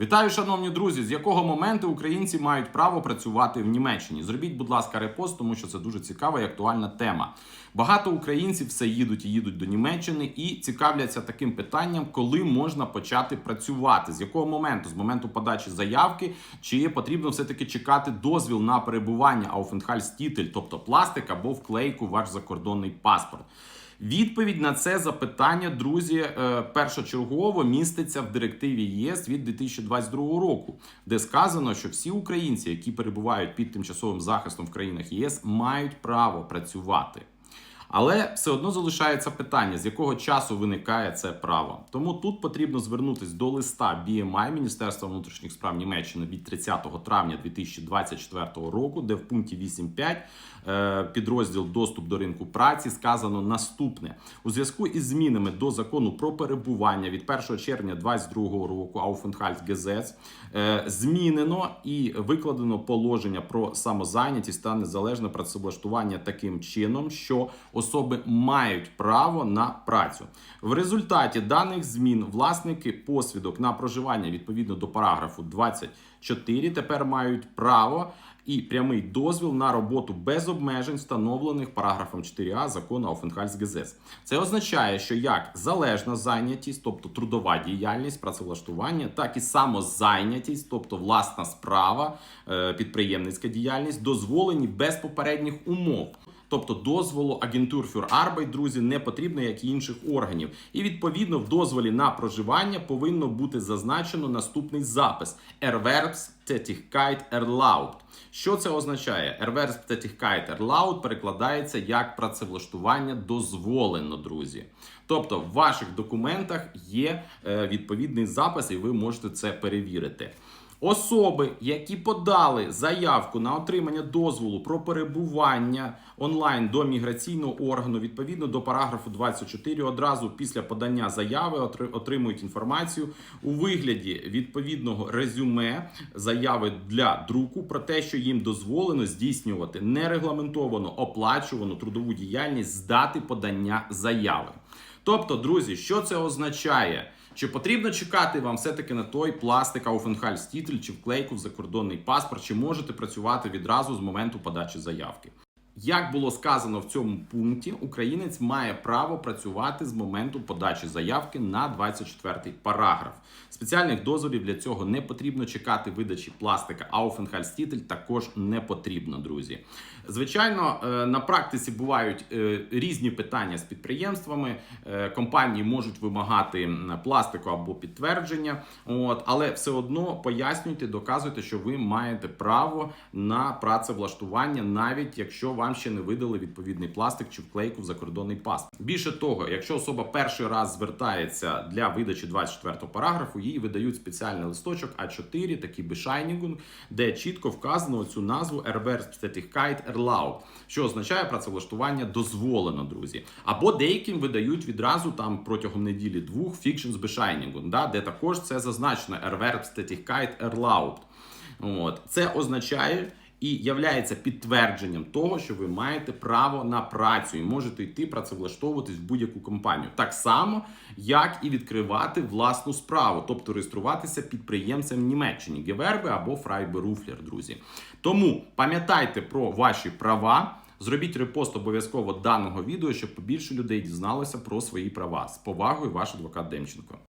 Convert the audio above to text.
Вітаю, шановні друзі! З якого моменту українці мають право працювати в Німеччині? Зробіть, будь ласка, репост, тому що це дуже цікава і актуальна тема. Багато українців все їдуть і їдуть до Німеччини і цікавляться таким питанням, коли можна почати працювати. З якого моменту? З моменту подачі заявки, чи потрібно все-таки чекати дозвіл на перебування Aufenthaltstitel, тобто пластик або вклейку ваш закордонний паспорт. Відповідь на це запитання, друзі, е, першочергово міститься в директиві ЄС від 2022 року, де сказано, що всі українці, які перебувають під тимчасовим захистом в країнах ЄС, мають право працювати. Але все одно залишається питання, з якого часу виникає це право. Тому тут потрібно звернутися до листа BMI Міністерства внутрішніх справ Німеччини від 30 травня 2024 року, де в пункті 8.5 е, підрозділ доступ до ринку праці сказано наступне: у зв'язку із змінами до закону про перебування від 1 червня 2022 року Aufenthaltsgesetz е, змінено і викладено положення про самозайнятість та незалежне працевлаштування таким чином, що особи мають право на працю. В результаті даних змін власники посвідок на проживання відповідно до параграфу 24 тепер мають право і прямий дозвіл на роботу без обмежень, встановлених параграфом 4а закону Aufenthaltsgesetz. Це означає, що як залежна зайнятість, тобто трудова діяльність, працевлаштування, так і самозайнятість, тобто власна справа, е, підприємницька діяльність, дозволені без попередніх умов. Тобто дозволу агентур фюр Arbeit, друзі, не потрібно, як і інших органів. І відповідно в дозволі на проживання повинно бути зазначено наступний запис: Erwerbstätigkeit erlaubt. Що це означає? Erwerbstätigkeit erlaubt перекладається як працевлаштування дозволено, друзі. Тобто в ваших документах є е, відповідний запис, і ви можете це перевірити. Особи, які подали заявку на отримання дозволу про перебування онлайн до міграційного органу відповідно до параграфу 24, одразу після подання заяви отримують інформацію у вигляді відповідного резюме заяви для друку про те, що їм дозволено здійснювати нерегламентовано оплачувану трудову діяльність з дати подання заяви. Тобто, друзі, що це означає? Чи потрібно чекати вам все-таки на той пластик Aufenthaltstitel чи вклейку в закордонний паспорт, чи можете працювати відразу з моменту подачі заявки? Як було сказано в цьому пункті, українець має право працювати з моменту подачі заявки на 24-й параграф. Спеціальних дозволів для цього не потрібно чекати видачі пластика. Aufenthaltstitel також не потрібно, друзі. Звичайно, е, на практиці бувають е, різні питання з підприємствами. Е, Компанії можуть вимагати пластику або підтвердження, от, але все одно пояснюйте, доказуйте, що ви маєте право на працевлаштування, навіть якщо вам ще не видали відповідний пластик чи вклейку в закордонний паспорт. Більше того, якщо особа перший раз звертається для видачі 24-го параграфу, їй видають спеціальний листочок А4, такий бешайнігунг, де чітко вказано цю назву Erwerbstätigkeit erlaubt, що означає працевлаштування дозволено, друзі. Або деяким видають відразу там протягом неділі двох Fictions Bescheinigung, да, де також це зазначено Erwerbstätigkeit erlaubt. От. Це означає і являється підтвердженням того, що ви маєте право на працю і можете йти працевлаштовуватись в будь-яку компанію. Так само, як і відкривати власну справу, тобто реєструватися підприємцем в Німеччині, Геверби або Фрайберуфлер, друзі. Тому пам'ятайте про ваші права. Зробіть репост обов'язково даного відео, щоб побільше людей дізналося про свої права. З повагою, ваш адвокат Демченко.